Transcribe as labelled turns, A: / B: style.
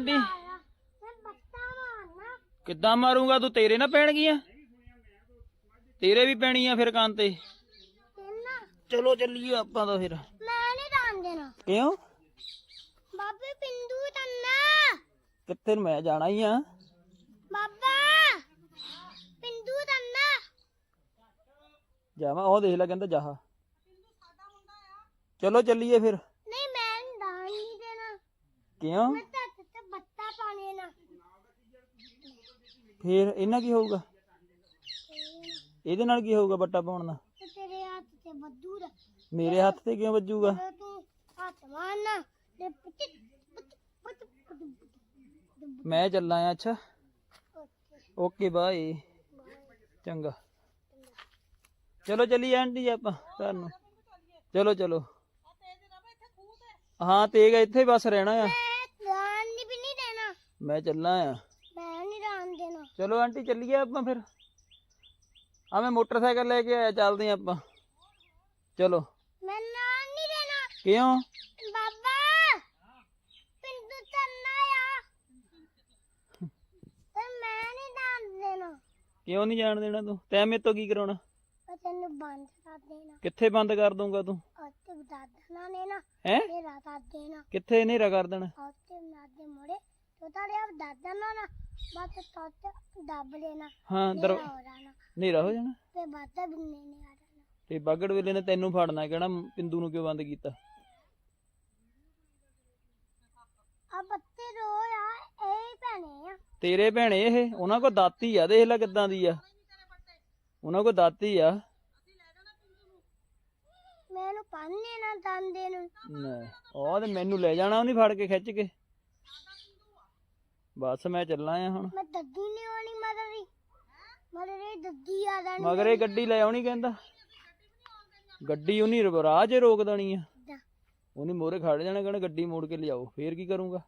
A: ਮੈਂ ਮਾਰਨਾ
B: ਕਿੱਦਾਂ ਮਾਰੂੰਗਾ? ਤੂੰ ਤੇਰੇ ਨਾ ਪੈਣਗੀਆਂ ਤੇਰੇ ਵੀ ਪੈਣੀਆਂ ਫਿਰ ਕੰਨ ਤੇ। ਚਲੋ ਚੱਲੀਏ ਆਪਾਂ ਤਾਂ ਫਿਰ।
A: ਮੈਂ ਨਹੀਂ ਦਾਨ ਦੇਣਾ
B: ਕਿਉਂ?
A: ਬਾਬੇ ਪਿੰਦੂ ਤੰਨਾ
B: ਕਿੱਥੇ ਨੂੰ ਮੈਂ ਜਾਣਾ ਹੀ ਆ?
A: ਬਾਬਾ ਪਿੰਦੂ ਤੰਨਾ
B: ਜਾਵਾਂ ਉਹ ਦੇਖ ਲੈ ਕਹਿੰਦਾ ਜਾਹਾ ਚਲੋ ਚੱਲੀਏ ਫਿਰ।
A: ਨਹੀਂ ਮੈਂ ਨਹੀਂ ਦੇਣਾ
B: ਕਿਉਂ?
A: ਪਾਣੇ ਨਾ
B: ਫਿਰ ਇਹਨਾਂ ਕੀ ਹੋਊਗਾ? ਇਹਦੇ ਨਾਲ ਕੀ ਹੋਊਗਾ ਬੱਟਾ ਪਾਉਣ ਨਾਲ
A: ਤੇ ਤੇਰੇ ਹੱਥ ਤੇ ਬੱਦੂ ਦਾ।
B: ਮੇਰੇ ਹੱਥ ਤੇ ਕਿਉਂ ਵੱਜੂਗਾ?
A: ਜਦੋਂ ਤੂੰ ਹੱਥ ਮਾਰਨਾ ਤੇ ਪੁੱਤ ਪੁੱਤ ਪੁੱਤ ਪੁੱਤ
B: ਮੈਂ ਚੱਲਾਂ ਆ ਅੱਛਾ। Okay bye. ਚੰਗਾ। ਚਲੋ ਚੱਲੀਏ ਆਂਟੀ ਆਪਾਂ ਘਰ ਨੂੰ। ਚਲੋ ਚਲੋ। ਹਾਂ ਤੇਗ ਇੱਥੇ ਬਸ ਰਹਿਣਾ ਆ
A: ਮੈਂ ਦਾਨ ਨਹੀਂ ਵੀ ਨਹੀਂ ਦੇਣਾ
B: ਮੈਂ ਚੱਲਾਂ ਆ।
A: ਮੈਂ ਨਹੀਂ ਦਾਨ ਦੇਣਾ।
B: ਚਲੋ ਆਂਟੀ ਚੱਲੀਏ ਆਪਾਂ ਫਿਰ। ਆ ਮੈਂ ਮੋਟਰਸਾਈਕਲ ਲੈ ਕੇ ਆਇਆ ਚੱਲਦੇ ਆ ਆਪਾਂ। ਚਲੋ।
A: ਮੈਂ ਦਾਨ ਨਹੀਂ ਦੇਣਾ
B: ਕਿਉਂ?
A: ਬਾਬਾ ਪਿੰਡੂ ਤੰਨਾ ਆ। ਤੇ ਮੈਂ ਨਹੀਂ ਦਾਨ ਦੇਣਾ।
B: ਕਿਉਂ ਨਹੀਂ ਜਾਣ ਦੇਣਾ ਤੂੰ? ਤੈਂ ਮੇਰੇ ਤੋਂ ਕੀ ਕਰਾਉਣਾ?
A: ਮੈਂ ਤੈਨੂੰ ਬੰਦ ਕਰ ਦੇਣਾ।
B: ਕਿੱਥੇ ਬੰਦ ਕਰ ਦੂੰਗਾ ਤੂੰ?
A: ਉੱਤੇ ਦਾਦਾ ਨਾ ਲੈਣਾ
B: ਹੈ?
A: ਮੇਰਾ ਕਰ ਦੇਣਾ।
B: ਕਿੱਥੇ ਹਨੇਰਾ ਕਰ ਦੇਣਾ?
A: ਨਾਦੇ ਮੋੜੇ ਤੋ ਤਾਰੇ ਆਪ ਦਾਦਾ ਨਾ ਨਾ ਬਸ ਤੋਤ ਦੱਬ ਲੈਣਾ
B: ਹਾਂ ਦਰ
A: ਮੇਰਾ ਹੋ ਜਾਣਾ।
B: ਹਨੇਰਾ ਹੋ ਜਾਣਾ?
A: ਤੇ ਬਾਤਾ ਬਿੰਨੇ ਨੇ ਆ ਜਾਣਾ।
B: ਤੇ ਬਾਗੜ ਵੇਲੇ ਨੇ ਤੈਨੂੰ ਫੜਨਾ ਕਹਿਣਾ ਪਿੰਦੂ ਨੂੰ ਕਿਉਂ ਬੰਦ ਕੀਤਾ?
A: ਆ ਬੱਤੇ ਰੋ ਆ ਇਹ ਹੀ ਭੈਣੇ ਆ।
B: ਤੇਰੇ ਭੈਣੇ ਇਹ ਉਹਨਾਂ ਕੋ ਦਾਤੀ ਆ ਦੇਖ ਲੈ ਕਿੱਦਾਂ ਦੀ ਆ। ਉਹਨਾਂ ਕੋ ਦਾਤੀ ਆ।
A: ਮੈਨੂੰ ਪਾਣੇ ਨਾ ਦੰਦੇ ਨੂੰ
B: ਲੈ, ਉਹ ਤੇ ਮੈਨੂੰ ਲੈ ਜਾਣਾ ਉਹਨੇ ਫੜ ਕੇ ਖਿੱਚ ਕੇ। ਬਸ ਮੈਂ ਚੱਲਾਂ ਆ ਹੁਣ।
A: ਮੈਂ ਦੱਦੀ ਨਹੀਂ ਆਣੀ ਮਦਰੀ ਮਦਰੀ ਦੱਦੀ ਆ ਜਾਣੀ
B: ਮਗਰੇ ਗੱਡੀ ਲੈ ਆਉਣੀ ਕਹਿੰਦਾ। ਗੱਡੀ ਉਹਨੀ ਰਾਹ 'ਚ ਰੋਕ ਦੇਣੀ ਆ।
A: ਦਾ।
B: ਉਹਨੇ ਮੋਰੇ ਖੜ ਜਾਣਾ ਕਹਿੰਦਾ ਗੱਡੀ ਮੋੜ ਕੇ ਲਿਆਓ ਫੇਰ ਕੀ ਕਰੂੰਗਾ?